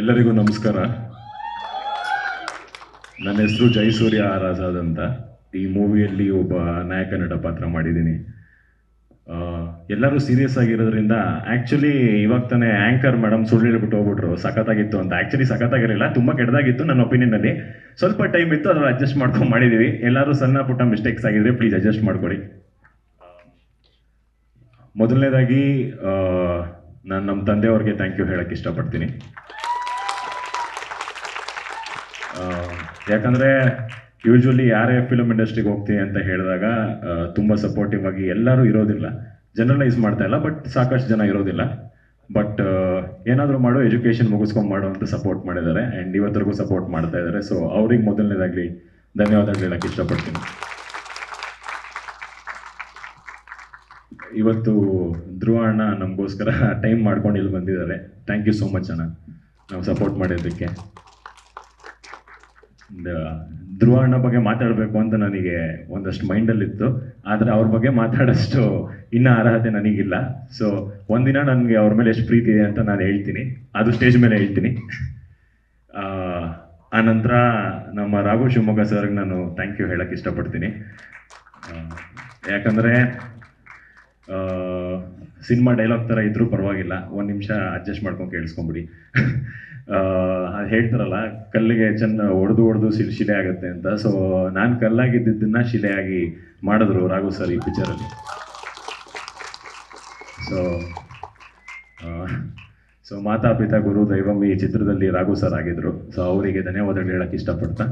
ಎಲ್ಲರಿಗೂ ನಮಸ್ಕಾರ. ನನ್ನ ಹೆಸರು ಜಯಸೂರ್ಯ ಆರ್ ಆಜಾದ್ ಅಂತ. ಈ ಮೂವಿಯಲ್ಲಿ ಒಬ್ಬ ನಾಯಕ ನಟ ಪಾತ್ರ ಮಾಡಿದ್ದೀನಿ. ಎಲ್ಲರೂ ಸೀರಿಯಸ್ ಆಗಿರೋದ್ರಿಂದ ಆ್ಯಕ್ಚುಲಿ ಇವಾಗ ತಾನೇ ಆ್ಯಂಕರ್ ಮೇಡಮ್ ಸುಳ್ಳು ಹೇಳ್ಬಿಟ್ಟು ಹೋಗ್ಬಿಟ್ರು. ಸಖತ್ತಾಗಿತ್ತು ಅಂತ. ಆ್ಯಕ್ಚುಲಿ ಸಖತ್ತಾಗಿರಲಿಲ್ಲ, ತುಂಬ ಕೆಟ್ಟದಾಗಿತ್ತು ನನ್ನ ಒಪಿನಿಯನಲ್ಲಿ ಸ್ವಲ್ಪ ಟೈಮ್ ಇತ್ತು ಅದ್ರಲ್ಲಿ ಅಡ್ಜಸ್ಟ್ ಮಾಡ್ಕೊಂಡು ಮಾಡಿದ್ದೀವಿ ಎಲ್ಲರೂ ಸಣ್ಣ ಪುಟ್ಟ ಮಿಸ್ಟೇಕ್ಸ್ ಆಗಿದ್ರೆ ಪ್ಲೀಸ್ ಅಡ್ಜಸ್ಟ್ ಮಾಡ್ಕೊಡಿ ಮೊದಲನೇದಾಗಿ ನಾನು ನಮ್ಮ ತಂದೆಯವ್ರಿಗೆ ಥ್ಯಾಂಕ್ ಯು ಹೇಳಕ್ಕೆ ಇಷ್ಟಪಡ್ತೀನಿ. ಯಾಕಂದ್ರೆ ಯೂಶ್ವಲಿ ಯಾರೇ ಫಿಲಮ್ ಇಂಡಸ್ಟ್ರಿಗೆ ಹೋಗ್ತೀನಿ ಅಂತ ಹೇಳಿದಾಗ ತುಂಬ ಸಪೋರ್ಟಿವ್ ಆಗಿ ಎಲ್ಲರೂ ಇರೋದಿಲ್ಲ. ಜನರಲೈಸ್ ಮಾಡ್ತಾ ಇಲ್ಲ ಬಟ್ ಸಾಕಷ್ಟು ಜನ ಇರೋದಿಲ್ಲ. ಬಟ್ ಏನಾದರೂ ಮಾಡು ಎಜುಕೇಷನ್ ಮುಗಿಸ್ಕೊಂಡು ಮಾಡು ಅಂತ ಸಪೋರ್ಟ್ ಮಾಡಿದ್ದಾರೆ. ಆ್ಯಂಡ್ ಇವತ್ತರೆಗೂ ಸಪೋರ್ಟ್ ಮಾಡ್ತಾ ಇದ್ದಾರೆ. ಸೊ ಅವ್ರಿಗೆ ಮೊದಲನೇದಾಗಲಿ ಧನ್ಯವಾದಗಳು ಹೇಳಕ್ಕೆ ಇಷ್ಟಪಡ್ತೀನಿ. ಇವತ್ತು ಧ್ರುವ ಅಣ್ಣ ನಮಗೋಸ್ಕರ ಟೈಮ್ ಮಾಡ್ಕೊಂಡು ಇಲ್ಲಿ ಬಂದಿದ್ದಾರೆ. ಥ್ಯಾಂಕ್ ಯು ಸೋ ಮಚ್ ಅಣ್ಣ. ನಾವು ಸಪೋರ್ಟ್ ಮಾಡಿದ್ದಕ್ಕೆ. ಧ್ರುವ ಅಣ್ಣ ಬಗ್ಗೆ ಮಾತಾಡಬೇಕು ಅಂತ ನನಗೆ ಒಂದಷ್ಟು ಮೈಂಡಲ್ಲಿತ್ತು. ಆದರೆ ಅವ್ರ ಬಗ್ಗೆ ಮಾತಾಡೋಷ್ಟು ಇನ್ನೂ ಅರ್ಹತೆ ನನಗಿಲ್ಲ. ಸೊ ಒಂದಿನ ನನಗೆ ಅವ್ರ ಮೇಲೆ ಎಷ್ಟು ಪ್ರೀತಿ ಇದೆ ಅಂತ ನಾನು ಹೇಳ್ತೀನಿ. ಅದು ಸ್ಟೇಜ್ ಮೇಲೆ ಹೇಳ್ತೀನಿ. ಆ, ನಂತರ ನಮ್ಮ ರಾಘು ಶಿವಮೊಗ್ಗ ಸರ್ಗೆ ನಾನು ಥ್ಯಾಂಕ್ ಯು ಹೇಳಕ್ಕೆ ಇಷ್ಟಪಡ್ತೀನಿ. ಯಾಕಂದರೆ ಸಿನಿಮಾ ಡೈಲಾಗ್ ಥರ ಇದ್ರೂ ಪರವಾಗಿಲ್ಲ. ಒಂದು ನಿಮಿಷ ಅಡ್ಜಸ್ಟ್ ಮಾಡ್ಕೊಂಡು ಕೇಳಿಸ್ಕೊಂಬಿಡಿ. ಅದು ಹೇಳ್ತಾರಲ್ಲ, ಕಲ್ಲಿಗೆ ಚೆನ್ನ ಒಡೆದು ಒಡೆದು ಶಿಲೆ ಶಿಲೆ ಆಗುತ್ತೆ ಅಂತ. ಸೊ ನಾನು ಕಲ್ಲಾಗಿದ್ದನ್ನ ಶಿಲೆಯಾಗಿ ಮಾಡಿದ್ರು ರಾಘು ಸರ್ ಈ ಪಿಕ್ಚರಲ್ಲಿ ಸೊ ಸೊ ಮಾತಾ ಪಿತಾ ಗುರು ದೈವಂ ಈ ಚಿತ್ರದಲ್ಲಿ ರಾಘು ಸರ್ ಆಗಿದ್ರು. ಸೊ ಅವರಿಗೆ ಧನ್ಯವಾದಗಳು ಹೇಳಕ್ಕೆ ಇಷ್ಟಪಡ್ತಾ.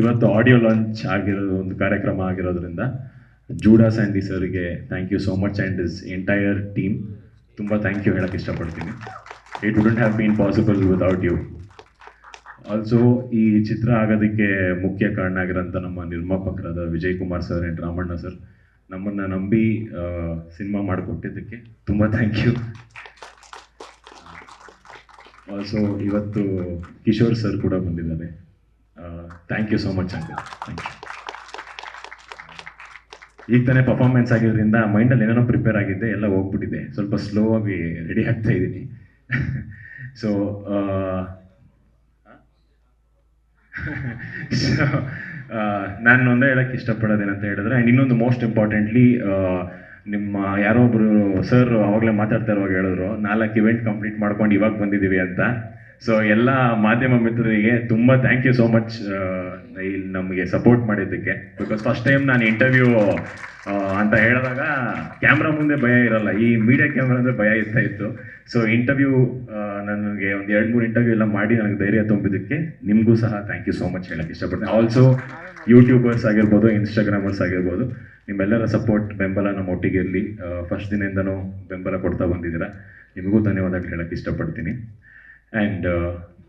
ಇವತ್ತು ಆಡಿಯೋ ಲಾಂಚ್ ಆಗಿರೋ ಒಂದು ಕಾರ್ಯಕ್ರಮ ಆಗಿರೋದ್ರಿಂದ ಜೂಡಾ ಸ್ಯಾಂಡಿ ಸರ್ಗೆ thank you so much and is entire team ತುಂಬ ಥ್ಯಾಂಕ್ ಯು ಹೇಳೋಕ್ಕೆ ಇಷ್ಟಪಡ್ತೀನಿ. It wouldn't have been possible without you also ಈ ಚಿತ್ರ ಆಗೋದಕ್ಕೆ ಮುಖ್ಯ ಕಾರಣ ಆಗಿರೋಂಥ ನಮ್ಮ ನಿರ್ಮಾಪಕರಾದ Vijay Kumar sir and Ramanna sir ನಮ್ಮನ್ನು ನಂಬಿ ಸಿನಿಮಾ ಮಾಡಿಕೊಟ್ಟಿದ್ದಕ್ಕೆ ತುಂಬ ಥ್ಯಾಂಕ್ ಯು ಆಲ್ಸೋ ಇವತ್ತು ಕಿಶೋರ್ ಸರ್ ಕೂಡ ಬಂದಿದ್ದಾರೆ. Thank you so much uncle thank you ಈಗ ತಾನೇ ಪರ್ಫಾರ್ಮೆನ್ಸ್ ಆಗಿರೋದ್ರಿಂದ ಮೈಂಡಲ್ಲಿ ಏನೇನೋ ಪ್ರಿಪೇರ್ ಆಗಿದ್ದೆ, ಎಲ್ಲ ಹೋಗ್ಬಿಟ್ಟಿದೆ. ಸ್ವಲ್ಪ ಸ್ಲೋ ಆಗಿ ರೆಡಿ ಆಗ್ತಾ ಇದ್ದೀನಿ. ಸೊ ನಾನು ಒಂದೇ ಹೇಳಕ್ಕೆ ಇಷ್ಟಪಡೋದೇನಂತ ಹೇಳಿದ್ರೆ ಆ್ಯಂಡ್ ಇನ್ನೊಂದು ಮೋಸ್ಟ್ ಇಂಪಾರ್ಟೆಂಟ್ಲಿ ನಿಮ್ಮ ಯಾರೋ ಒಬ್ಬರು ಸರ್ ಆವಾಗಲೇ ಮಾತಾಡ್ತಾ ಇರುವಾಗ ಹೇಳಿದ್ರು, ನಾಲ್ಕು ಇವೆಂಟ್ ಕಂಪ್ಲೀಟ್ ಮಾಡ್ಕೊಂಡು ಇವಾಗ ಬಂದಿದ್ದೀವಿ ಅಂತ. ಸೊ ಎಲ್ಲ ಮಾಧ್ಯಮ ಮಿತ್ರರಿಗೆ ತುಂಬ ಥ್ಯಾಂಕ್ ಯು ಸೋ ಮಚ್ ಇಲ್ಲಿ ನಮಗೆ ಸಪೋರ್ಟ್ ಮಾಡಿದ್ದಕ್ಕೆ. ಬಿಕಾಸ್ ಫಸ್ಟ್ ಟೈಮ್ ನಾನು ಇಂಟರ್ವ್ಯೂ ಅಂತ ಹೇಳಿದಾಗ ಕ್ಯಾಮ್ರಾ ಮುಂದೆ ಭಯ ಇರಲ್ಲ. ಈ ಮೀಡಿಯಾ ಕ್ಯಾಮ್ರಾ ಅಂದರೆ ಭಯ ಇರ್ತಾ ಇತ್ತು. ಸೊ ಇಂಟರ್ವ್ಯೂ ನನಗೆ ಒಂದು ಎರಡು ಮೂರು ಇಂಟರ್ವ್ಯೂ ಎಲ್ಲ ಮಾಡಿ ನನಗೆ ಧೈರ್ಯ ತುಂಬಿದ್ದಕ್ಕೆ ನಿಮಗೂ ಸಹ ಥ್ಯಾಂಕ್ ಯು ಸೋ ಮಚ್ ಹೇಳಕ್ಕೆ ಇಷ್ಟಪಡ್ತೀನಿ. ಆಲ್ಸೋ ಯೂಟ್ಯೂಬರ್ಸ್ ಆಗಿರ್ಬೋದು ಇನ್ಸ್ಟಾಗ್ರಾಮರ್ಸ್ ಆಗಿರ್ಬೋದು, ನಿಮ್ಮೆಲ್ಲರ ಸಪೋರ್ಟ್ ಬೆಂಬಲ ನಮ್ಮ ಒಟ್ಟಿಗೆ ಇರಲಿ. ಫಸ್ಟ್ ದಿನದಿಂದನೂ ಬೆಂಬಲ ಕೊಡ್ತಾ ಬಂದಿದ್ದೀರಾ. ನಿಮಗೂ ಧನ್ಯವಾದಗಳು ಹೇಳಕ್ಕೆ ಇಷ್ಟಪಡ್ತೀನಿ. ಆ್ಯಂಡ್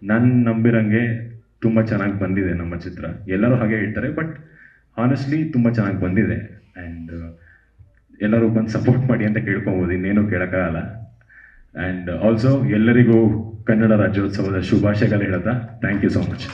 ನಾನು ನಂಬಿರಂಗೆ ತುಂಬ ಚೆನ್ನಾಗಿ ಬಂದಿದೆ ನಮ್ಮ ಚಿತ್ರ. ಎಲ್ಲರೂ ಹಾಗೆ ಹೇಳ್ತಾರೆ ಬಟ್ ಹಾನೆಸ್ಟ್ಲಿ ತುಂಬ ಚೆನ್ನಾಗಿ ಬಂದಿದೆ. ಆ್ಯಂಡ್ ಎಲ್ಲರೂ ಬಂದು ಸಪೋರ್ಟ್ ಮಾಡಿ ಅಂತ ಕೇಳ್ಕೊಬೋದು, ಇನ್ನೇನು ಕೇಳೋಕ್ಕಾಗಲ್ಲ. ಆ್ಯಂಡ್ ಆಲ್ಸೋ ಎಲ್ಲರಿಗೂ ಕನ್ನಡ ರಾಜ್ಯೋತ್ಸವದ ಶುಭಾಶಯಗಳು ಹೇಳ್ತಾ ಥ್ಯಾಂಕ್ ಯು ಸೋ ಮಚ್